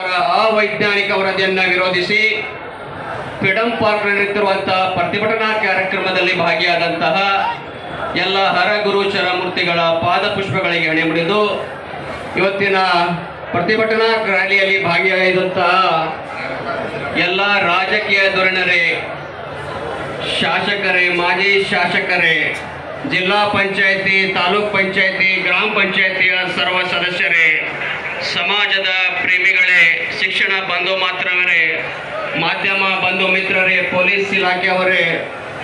ಅವೈಜ್ಞಾನಿಕ ವರದಿಯನ್ನ ವಿರೋಧಿಸಿ ಫ್ರೀಡಂ ಪಾರ್ಕ್ ನಡೆಯುತ್ತಿರುವಂತಹ ಪ್ರತಿಭಟನಾ ಕಾರ್ಯಕ್ರಮದಲ್ಲಿ ಭಾಗಿಯಾದಂತಹ ಎಲ್ಲ ಹರಗುರು ಚರಮೂರ್ತಿಗಳ ಪಾದಪುಷ್ಪಗಳಿಗೆ ಹಣೆ ಮುಡಿದು ಇವತ್ತಿನ ಪ್ರತಿಭಟನಾ ರ್ಯಾಲಿಯಲ್ಲಿ ಭಾಗಿಯಾಗಿದ್ದಂತಹ ಎಲ್ಲ ರಾಜಕೀಯ ಧೋರಣರೇ ಶಾಸಕರೇ, ಮಾಜಿ ಶಾಸಕರೇ, ಜಿಲ್ಲಾ ಪಂಚಾಯತಿ, ತಾಲೂಕ್ ಪಂಚಾಯತಿ, ಗ್ರಾಮ ಪಂಚಾಯತಿಯ ಸರ್ವ ಸದಸ್ಯರೇ ಸಮಾಜದ ಪ್ರೇಮಿಗಳೇ, ಶಿಕ್ಷಣ ಬಂಧು ಮಾತ್ರವರೇ ಮಾಧ್ಯಮ ಬಂಧು ಮಿತ್ರರೇ, ಪೊಲೀಸ್ ಇಲಾಖೆಯವರೇ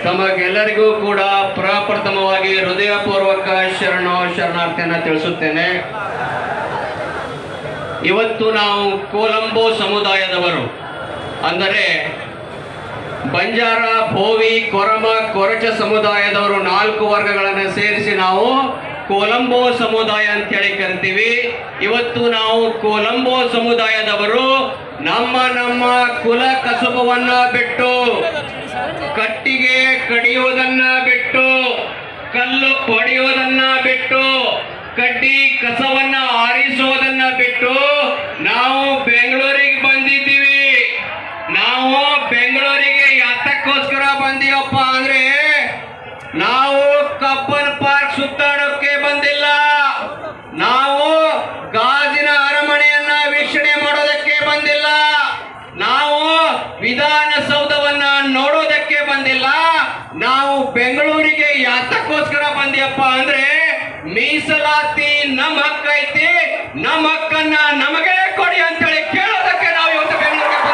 ತಮಗೆಲ್ಲರಿಗೂ ಕೂಡ ಪ್ರಪ್ರಥಮವಾಗಿ ಹೃದಯಪೂರ್ವಕ ಶರಣ ಶರಣಾರ್ಥಿಯನ್ನು ತಿಳಿಸುತ್ತೇನೆ. ಇವತ್ತು ನಾವು ಕೋಲಂಬೋ ಸಮುದಾಯದವರು, ಅಂದರೆ ಬಂಜಾರ, ಭೋವಿ, ಕೊರಮ, ಕೊರಚ ಸಮುದಾಯದವರು ನಾಲ್ಕು ವರ್ಗಗಳನ್ನು ಸೇರಿಸಿ ನಾವು ಕೊಲಂಬೋ ಸಮುದಾಯ ಅಂತೇಳಿ ಕರಿತೀವಿ. ಇವತ್ತು ನಾವು ಕೊಲಂಬೋ ಸಮುದಾಯದವರು ನಮ್ಮ ನಮ್ಮ ಕುಲ ಕಸುಬವನ್ನ ಬಿಟ್ಟು, ಕಟ್ಟಿಗೆ ಕಡಿಯುವುದನ್ನ ಬಿಟ್ಟು, ಕಲ್ಲು ಹೊಡೆಯುವುದನ್ನ ಬಿಟ್ಟು, ಕಡ್ಡಿ ಕಸವನ್ನ ಆರಿಸುವುದನ್ನ ಬಿಟ್ಟು ನಾವು ಬೆಂಗಳೂರಿಗೆ ಬಂದಿದ್ದೀವಿ ನಾವು ಬೆಂಗಳೂರಿಗೆ ಯಾತಕ್ಕೋಸ್ಕರ ಬಂದೀವಪ್ಪ ಅಂದ್ರೆ ನಾವು ಕಬ್ಬನ್ ಪಾರ್ಕ್ ಸುತ್ತಾಡೋಕೆ ಬಂದಿಲ್ಲ ನಾವು ಗಾಜಿನ ಅರಮನೆಯನ್ನ ವೀಕ್ಷಣೆ ಮಾಡೋದಕ್ಕೆ ಬಂದಿಲ್ಲ ನಾವು ವಿಧಾನಸೌಧವನ್ನ ನೋಡೋದಕ್ಕೆ ಬಂದಿಲ್ಲ ನಾವು ಬೆಂಗಳೂರಿಗೆ ಯಾತಕ್ಕೋಸ್ಕರ ಬಂದಿಯಪ್ಪ ಅಂದ್ರೆ ಮೀಸಲಾತಿ ನಮ್ಮ ಹಕ್ಕನ್ನ ನಮಗೆ ಕೊಡಿ ಅಂತೇಳಿ ಕೇಳೋದಕ್ಕೆ ನಾವು ಇವತ್ತು ಬೆಂಗಳೂರಿಗೆ.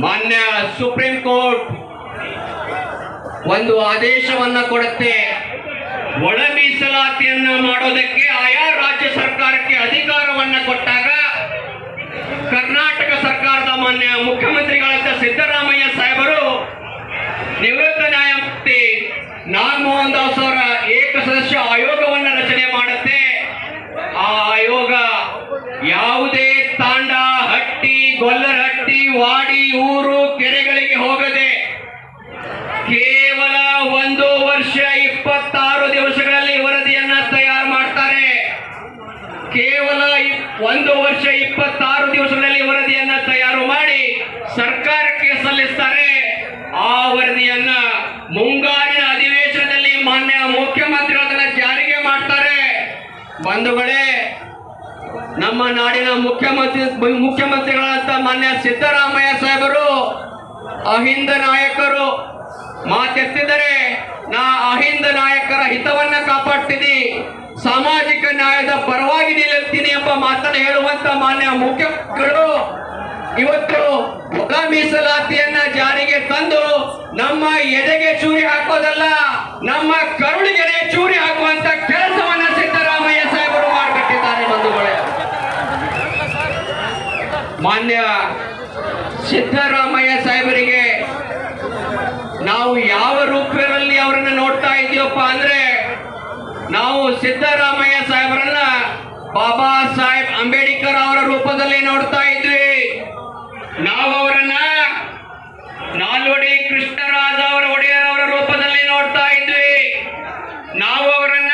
ಮಾನ್ಯ ಸುಪ್ರೀಂ ಕೋರ್ಟ್ ಒಂದು ಆದೇಶವನ್ನ ಕೊಡುತ್ತೆ ಒಳ ಮೀಸಲಾತಿಯನ್ನ ಮಾಡೋದಕ್ಕೆ ಆಯಾ ರಾಜ್ಯ ಸರ್ಕಾರಕ್ಕೆ ಅಧಿಕಾರವನ್ನ ಕೊಟ್ಟಾಗ ಕರ್ನಾಟಕ ಸರ್ಕಾರದ ಮಾನ್ಯ ಮುಖ್ಯಮಂತ್ರಿಗಳಾದ ಸಿದ್ದರಾಮಯ್ಯ ಸಾಹೇಬರು ನಿವೃತ್ತ ನ್ಯಾಯಮೂರ್ತಿ ನಾಗಮೋಹನ್ ದಾಸ್ ಅವರ ಏಕ ಸದಸ್ಯ ಆಯೋಗವನ್ನ ರಚನೆ ಮಾಡುತ್ತೆ. ಆ ಆಯೋಗ ಯಾವುದೇ ತಾಂಡ, ಹಟ್ಟಿ ಗೊಲ್ಲರಹಟ್ಟಿ ವಾಡಿ, ಊರು, ಕೆರೆಗಳಿಗೆ ಹೋಗದೆ ಕೇವಲ ಒಂದು ವರ್ಷ, ಇಪ್ಪತ್ತಾರು ದಿವಸಗಳಲ್ಲಿ ವರದಿಯನ್ನ ತಯಾರು ಮಾಡ್ತಾರೆ. ಕೇವಲ ಒಂದು ವರ್ಷ, ಇಪ್ಪತ್ತಾರು ದಿವಸಗಳಲ್ಲಿ ವರದಿಯನ್ನ ತಯಾರು ಮಾಡಿ ಸರ್ಕಾರಕ್ಕೆ ಸಲ್ಲಿಸ್ತಾರೆ. ವರದಿಯನ್ನ ಮುಂಗಾರಿನ ಅಧಿವೇಶನದಲ್ಲಿ ಮಾನ್ಯ ಮುಖ್ಯಮಂತ್ರಿಗಳು ಅದನ್ನ ಜಾರಿಗೆ ಮಾಡ್ತಾರೆ. ಬಂಧುಗಳೇ, ನಮ್ಮ ನಾಡಿನ ಮುಖ್ಯಮಂತ್ರಿ ಮುಖ್ಯಮಂತ್ರಿಗಳಂತ ಮಾನ್ಯ ಸಿದ್ದರಾಮಯ್ಯ ಸಾಹೇಬರು, ಅಹಿಂದ ನಾಯಕರು, ಮಾತೆತ್ತಿದರೆ, ನಾ ಅಹಿಂದ ನಾಯಕರ ಹಿತವನ್ನ ಕಾಪಾಡ್ತೀನಿ, ಸಾಮಾಜಿಕ ನ್ಯಾಯದ ಪರವಾಗಿ ನಿಲ್ಲುತ್ತೀನಿ ಎಂಬ ಮಾತನ್ನು ಹೇಳುವಂತ ಮಾನ್ಯ ಮುಖ್ಯಮಂತ್ರಿಗಳು ಇವತ್ತು ಹೊಲ ಮೀಸಲಾತಿಯನ್ನ ಜಾರಿಗೆ ತಂದು ನಮ್ಮ ಎದೆಗೆ ಚೂರಿ ಹಾಕೋದಲ್ಲ, ನಮ್ಮ ಕರುಳಿಗೆರೆ ಚೂರಿ ಹಾಕುವಂತ ಕೆಲಸವನ್ನ ಸಿದ್ದರಾಮಯ್ಯ ಸಾಹೇಬರು ಮಾಡಿಬಿಟ್ಟಿದ್ದಾರೆ ಬಂಧುಗಳೇ. ಮಾನ್ಯ ಸಿದ್ದರಾಮಯ್ಯ ಸಾಹೇಬರಿಗೆ ನಾವು ಯಾವ ರೂಪದಲ್ಲಿ ಅವರನ್ನ ನೋಡ್ತಾ ಇದೀವಪ್ಪ ಅಂದ್ರೆ, ನಾವು ಸಿದ್ದರಾಮಯ್ಯ ಸಾಹೇಬರನ್ನ ಬಾಬಾ ಸಾಹೇಬ್ ಅಂಬೇಡ್ಕರ್ ಅವರ ರೂಪದಲ್ಲಿ ನೋಡ್ತಾ ಇದ್ವಿ ನಾವು ಅವರನ್ನ ನಾಲ್ವಡಿ ಕೃಷ್ಣರಾಜ ಅವರ ಒಡೆಯರ್ ಅವರ ರೂಪದಲ್ಲಿ ನೋಡ್ತಾ ಇದ್ವಿ. ನಾವು ಅವರನ್ನ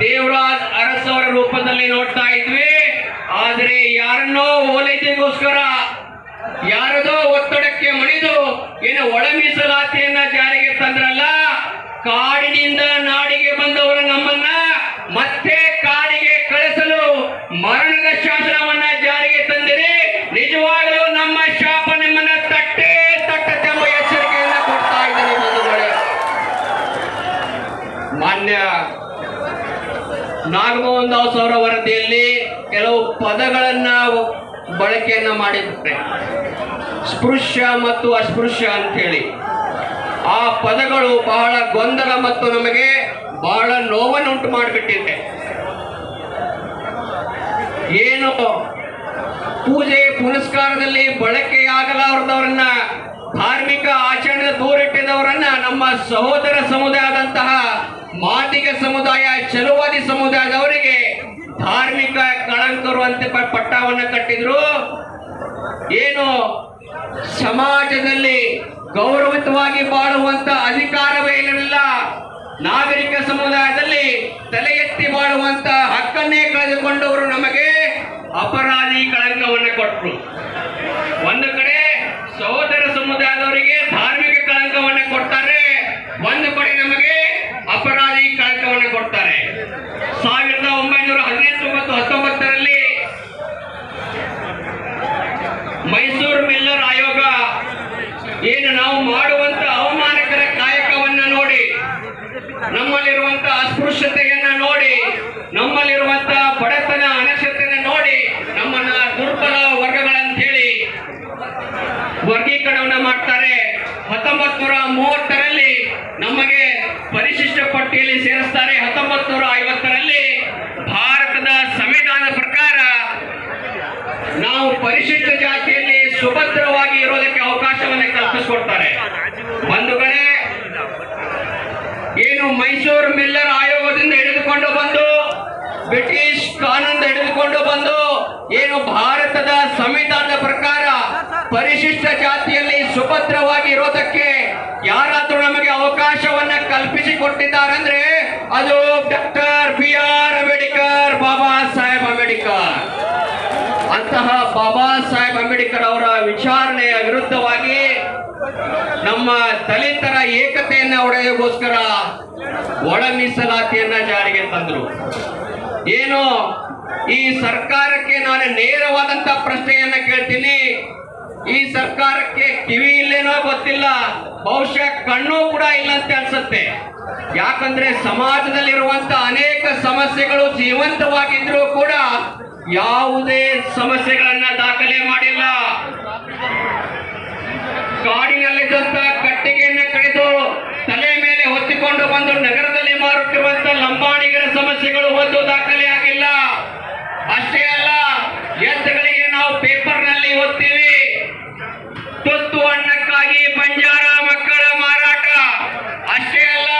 ದೇವರಾಜ್ ಅರಸ್ ಅವರ ರೂಪದಲ್ಲಿ ನೋಡ್ತಾ ಇದ್ವಿ. ಆದರೆ ಯಾರನ್ನೋ ಓಲೈಕೆಗೋಸ್ಕರ, ಯಾರದೋ ಒತ್ತಡಕ್ಕೆ ಮಣಿದು, ಏನು ಒಳ ಮೀಸಲಾತಿಯನ್ನ ಮಾನ್ಯ ನಾಗಮೋಹನ್ ದಾಸ್ ಅವರ ವರದಿಯಲ್ಲಿ ಕೆಲವು ಪದಗಳನ್ನ ಬಳಕೆಯನ್ನ ಮಾಡಿದ್ದಾರೆ. ಸ್ಪೃಶ್ಯ ಮತ್ತು ಅಸ್ಪೃಶ್ಯ ಅಂತ ಹೇಳಿ ಆ ಪದಗಳು ಬಹಳ ಗೊಂದಲ ಮತ್ತು ನಮಗೆ ಬಹಳ ನೋವನ್ನುಂಟು ಮಾಡಿಬಿಟ್ಟಿದೆ. ಏನು ಪೂಜೆ ಪುನಸ್ಕಾರದಲ್ಲಿ ಬಳಕೆಯಾಗಲಾರದವರನ್ನ, ಧಾರ್ಮಿಕ ಆಚರಣೆ ದೂರಿಟ್ಟಿದವರನ್ನ ನಮ್ಮ ಸಹೋದರ ಸಮುದಾಯದಂತಹ ಮಾದಿಗ ಸಮುದಾಯ, ಚಲುವಾದಿ ಸಮುದಾಯದವರಿಗೆ ಧಾರ್ಮಿಕ ಕಳಂಕರು ಅಂತ ಪಟ್ಟವನ್ನು ಕಟ್ಟಿದ್ರು. ಏನು? ಸಮಾಜದಲ್ಲಿ ಗೌರವಿತವಾಗಿ ಬಾಳುವಂತ ಅಧಿಕಾರವೇ ಇರಲಿಲ್ಲ. ನಾಗರಿಕ ಸಮುದಾಯದಲ್ಲಿ ತಲೆ ಎತ್ತಿ ಬಾಳುವಂತ ಹಕ್ಕನ್ನೇ ಕಳೆದುಕೊಂಡವರು ನಮಗೆ ಅಪರಾಧಿ ಕಳಂಕವನ್ನು ಕೊಟ್ಟರು ಒಂದು ಕಡೆ ಸಹೋದರ ಸಮುದಾಯದವರಿಗೆ ಧಾರ್ಮಿಕ ಕಳಂಕವನ್ನ ಕೊಡ್ತಾರೆ ಒಂದು ಕಡೆ ನಮಗೆ ಅಪರಾಧಿ ಕಳಂಕವನ್ನ ಕೊಡ್ತಾರೆ ಸಾವಿರದ ಒಂಬೈನೂರ ಹದಿನೆಂಟು ಮತ್ತು ಹತ್ತೊಂಬತ್ತರಲ್ಲಿ ಮೈಸೂರು ಮಿಲ್ಲರ್ ಆಯೋಗ ಏನು ನಾವು ಮಾಡುವಂತ ಅವಮಾನಕರ ಕಾಯಕವನ್ನ ನೋಡಿ, ನಮ್ಮಲ್ಲಿರುವಂತ ಅಸ್ಪೃಶ್ಯತೆಯನ್ನ ನೋಡಿ, ನಮ್ಮಲ್ಲಿರುವಂತ ಬಡತನ ಅನಕ್ಷತೆಯನ್ನ ನೋಡಿ, ನಮ್ಮನ್ನ ದುರ್ಬಲ ವರ್ಗಗಳಂತ ಹೇಳಿ ವರ್ಗೀಕರಣವನ್ನ ಮಾಡ್ತಾರೆ. ಹತ್ತೊಂಬತ್ ನೂರ ಮೂವತ್ತರಲ್ಲಿ ನಮಗೆ ಪರಿಶಿಷ್ಟ ಪಟ್ಟಿಯಲ್ಲಿ ಸೇರಿಸ್ತಾರೆ. ಹತ್ತೊಂಬತ್ ನೂರ ಐವತ್ತರಲ್ಲಿ ಭಾರತದ ಸಂವಿಧಾನ ಪ್ರಕಾರ ನಾವು ಪರಿಶಿಷ್ಟ ಜಾತಿಯಲ್ಲಿ ಸುಭದ್ರವಾಗಿ ಇರೋದಕ್ಕೆ ಅವಕಾಶವನ್ನು ಕಲ್ಪಿಸಿಕೊಡ್ತಾರೆ. ಬಂಧುಗಳೇ ಏನು ಮೈಸೂರು ಮಿಲ್ಲರ್ ಆಯೋಗದಿಂದ ಹಿಡಿದುಕೊಂಡು ಬಂದು, ಬ್ರಿಟಿಷ್ ಕಾನೂನಿಂದ ಹಿಡಿದುಕೊಂಡು ಬಂದು, ಏನು ಭಾರತದ ಸಂವಿಧಾನದ ಪ್ರಕಾರ ಪರಿಶಿಷ್ಟ ಜಾತಿಯಲ್ಲಿ ಸುಭದ್ರವಾಗಿ ಇರೋದಕ್ಕೆ ಯಾರಾದ್ರೂ ನಮಗೆ ಅವಕಾಶವನ್ನ ಕಲ್ಪಿಸಿಕೊಟ್ಟಿದ್ದಾರೆ ಕೊಟ್ಟಿದ್ದಾರಂದ್ರೆ ಅದು doctor B R Ambedkar Baba Saheb Ambedkar ಅಂತಹ ಬಾಬಾ ಸಾಹೇಬ್ ಅಂಬೇಡ್ಕರ್ ಅವರ ವಿಚಾರಣೆಯ ವಿರುದ್ಧವಾಗಿ ನಮ್ಮ ದಲಿತರ ಏಕತೆಯನ್ನ ಒಡೆಯೋಗೋಸ್ಕರ ಒಳ ಮೀಸಲಾತಿಯನ್ನ ಜಾರಿಗೆ ತಂದರು. ಏನು, ಈ ಸರ್ಕಾರಕ್ಕೆ ನಾನು ನೇರವಾದಂತ ಪ್ರಶ್ನೆಯನ್ನ ಕೇಳ್ತೀನಿ. ಈ ಸರ್ಕಾರಕ್ಕೆ ಕಿವಿ ಇಲ್ಲೇನೋ ಗೊತ್ತಿಲ್ಲ, ಬಹುಶಃ ಕಣ್ಣು ಕೂಡ ಇಲ್ಲ ಅಂತ ಅನ್ಸುತ್ತೆ. ಯಾಕಂದ್ರೆ ಸಮಾಜದಲ್ಲಿರುವಂತ ಅನೇಕ ಸಮಸ್ಯೆಗಳು ಜೀವಂತವಾಗಿದ್ರೂ ಕೂಡ ಯಾವುದೇ ಸಮಸ್ಯೆಗಳನ್ನ ದಾಖಲೆ ಮಾಡಿಲ್ಲ. ಕಾಡಿನಲ್ಲಿದ್ದಂತ ಕಟ್ಟಿಗೆಯನ್ನ ಕಳೆದು ತಲೆ ಮೇಲೆ ಹೊತ್ತಿಕೊಂಡು ಬಂದು ನಗರದಲ್ಲಿ ಮಾರುತ್ತಿರುವಂತ ಲಂಬಾಣಿಗರ ಸಮಸ್ಯೆಗಳು ಒಂದು ದಾಖಲೆ ಆಗಿಲ್ಲ. ಅಷ್ಟೇ ಅಲ್ಲ ಎತ್ತುಗಳಿಗೆ ನಾವು ಪೇಪರ್ನಲ್ಲಿ ಓದ್ತೀವಿ. ತುತ್ತು ಅನ್ನಕ್ಕಾಗಿ ಬಂಜಾರ ಮಕ್ಕಳ ಮಾರಾಟ. ಅಷ್ಟೇ ಅಲ್ಲ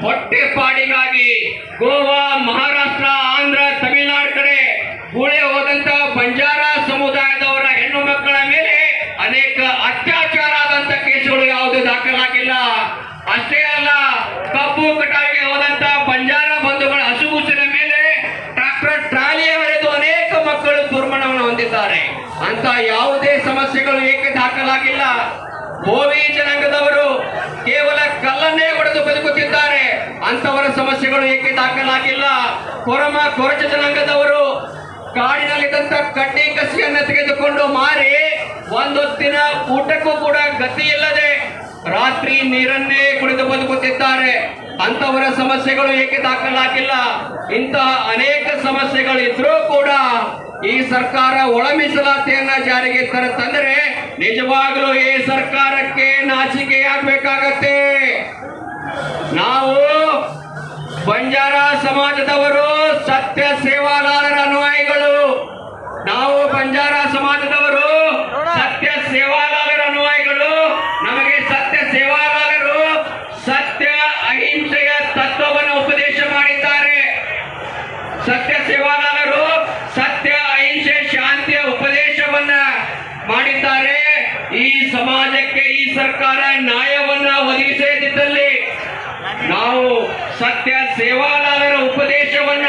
ಹೊಟ್ಟೆಪಾಡಿಗಾಗಿ ಗೋವಾ ಮಹಾರಾಷ್ಟ್ರ ಅಷ್ಟೇ ಅಲ್ಲ, ಕಬ್ಬು ಕಟಾವಿಗೆ ಹೋದಂತ ಬಂಜಾರ ಬಂಧುಗಳ ಹಸುಗುಸಿನ ಮೇಲೆ ಟ್ರಾಕ್ಟರ್ ಟ್ರಾಲಿ ಹೊಡೆದು ಅನೇಕ ಮಕ್ಕಳು ದುರ್ಮರಣವನ್ನು ಹೊಂದಿದ್ದಾರೆ. ಅಂತ ಯಾವುದೇ ಸಮಸ್ಯೆಗಳು ಏಕೆ ದಾಖಲಾಗಿಲ್ಲ? ಹೋವಿ ಜನಾಂಗದವರು ಕೇವಲ ಕಲ್ಲನ್ನೇ ಹೊಡೆದು ಬದುಕುತ್ತಿದ್ದಾರೆ. ಅಂತವರ ಸಮಸ್ಯೆಗಳು ಏಕೆ ದಾಖಲಾಗಿಲ್ಲ? ಕೊರಮ ಕೊರಚ ಜನಾಂಗದವರು ಕಾಡಿನಲ್ಲಿದ್ದಂತ ಕಡ್ಡಿ ಕಸಿಯನ್ನು ತೆಗೆದುಕೊಂಡು ಮಾರಿ ಒಂದೊತ್ತಿನ ಊಟಕ್ಕೂ ಕೂಡ ಗತಿ ಇಲ್ಲದೆ ರಾತ್ರಿ ನೀರನ್ನೇ ಕುಡಿದು ಬದುಕುತ್ತಿದ್ದಾರೆ. ಅಂತವರ ಸಮಸ್ಯೆಗಳು ಏಕೆ ದಾಖಲಾಗಿಲ್ಲ? ಇಂತಹ ಅನೇಕ ಸಮಸ್ಯೆಗಳು ಇದ್ರೂ ಕೂಡ ಈ ಸರ್ಕಾರ ಒಳ ಮೀಸಲಾತಿಯನ್ನ ಜಾರಿಗೆ ತಂದ್ರೆ ನಿಜವಾಗ್ಲೂ ಈ ಸರ್ಕಾರಕ್ಕೆ ನಾಚಿಕೆಯಾಗಬೇಕಾಗತ್ತೆ. ನಾವು ಬಂಜಾರ ಸಮಾಜದವರು ಸತ್ಯ ಸೇವಾದಾರರ ಅನುಯಾಯಿಗಳು ನಾವು ಬಂಜಾರ ಸಮಾಜದವರು ಸತ್ಯ ಸೇವಾದಾರರ ಅನುಯಾಯಿಗಳು ನಮಗೆ ಸತ್ಯ ಸೇವಾದಾರರು ಸತ್ಯ ಅಹಿಂಸೆಯ ತತ್ವವನ್ನು ಉಪದೇಶ ಮಾಡಿದ್ದಾರೆ ಸತ್ಯ ಸೇವಾದಾರರು ಸತ್ಯ ಅಹಿಂಸೆ ಶಾಂತಿಯ ಉಪದೇಶವನ್ನ ಮಾಡಿದ್ದಾರೆ ಈ ಸಮಾಜಕ್ಕೆ ಈ ಸರ್ಕಾರ ನ್ಯಾಯವನ್ನ ಒದಗಿಸದಿದ್ದಲ್ಲಿ ನಾವು ಸತ್ಯ ಸೇವಾಲಾಲರ ಉಪದೇಶವನ್ನ,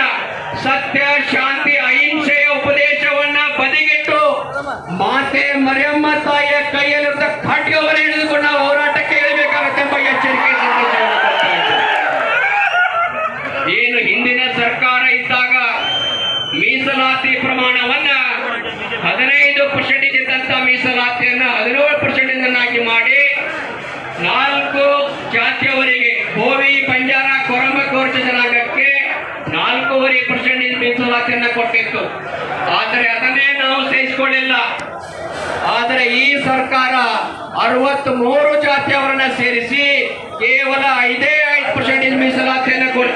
ಸತ್ಯ ಶಾಂತಿ ಅಹಿಂಸೆಯ ಉಪದೇಶವನ್ನ ಬದಿಗಿಟ್ಟು ಮಾತೆ ಮರಿಯಮ್ಮ ತಾಯಿಯ ಕೈಯಲ್ಲಿರುವ ಖಡ್ಗವನ್ನು ಹಿಡಿದುಕೊಂಡು ನಾವು ಹೋರಾಟಕ್ಕೆ ಇರಬೇಕಾಗುತ್ತೆ ಎಂಬ ಎಚ್ಚರಿಕೆ ಸಂದೇಶವನ್ನು ಕೊಡ್ತಾ ಇದ್ದೇನೆ. ಏನು ಹಿಂದಿನ ಸರ್ಕಾರ ಇದ್ದಾಗ ಮೀಸಲಾತಿ ಪ್ರಮಾಣವನ್ನ ಹದಿನೈದು ಪರ್ಸೆಂಟ್ ಇದ್ದಂತ ಮೀಸಲಾತಿಯನ್ನ ಹದಿನೇಳು ಪರ್ಸೆಂಟ್ ಆಗಿ ಮಾಡಿ ನಾಲ್ಕು ಗೋವಿ ಬಂಜಾರ ಕೊರಮ ಕೋರ್ಚ ಜನಾಂಗಕ್ಕೆ ನಾಲ್ಕೂವರೆ ಪರ್ಸೆಂಟ್ ಮೀಸಲಾತಿಯನ್ನ ಕೊಟ್ಟಿತ್ತು. ಆದರೆ ಅದನ್ನೇ ನಾವು ಸಹಿಸಿಕೊಳ್ಳಿಲ್ಲ ಆದರೆ ಈ ಸರ್ಕಾರ ಅರವತ್ತ್ ಮೂರು ಜಾತಿಯವರನ್ನ ಸೇರಿಸಿ ಕೇವಲ ಐದೇ ಐದು ಪರ್ಸೆಂಟ್ ಮೀಸಲಾತಿಯನ್ನು ಕೊಡ್ತೀವಿ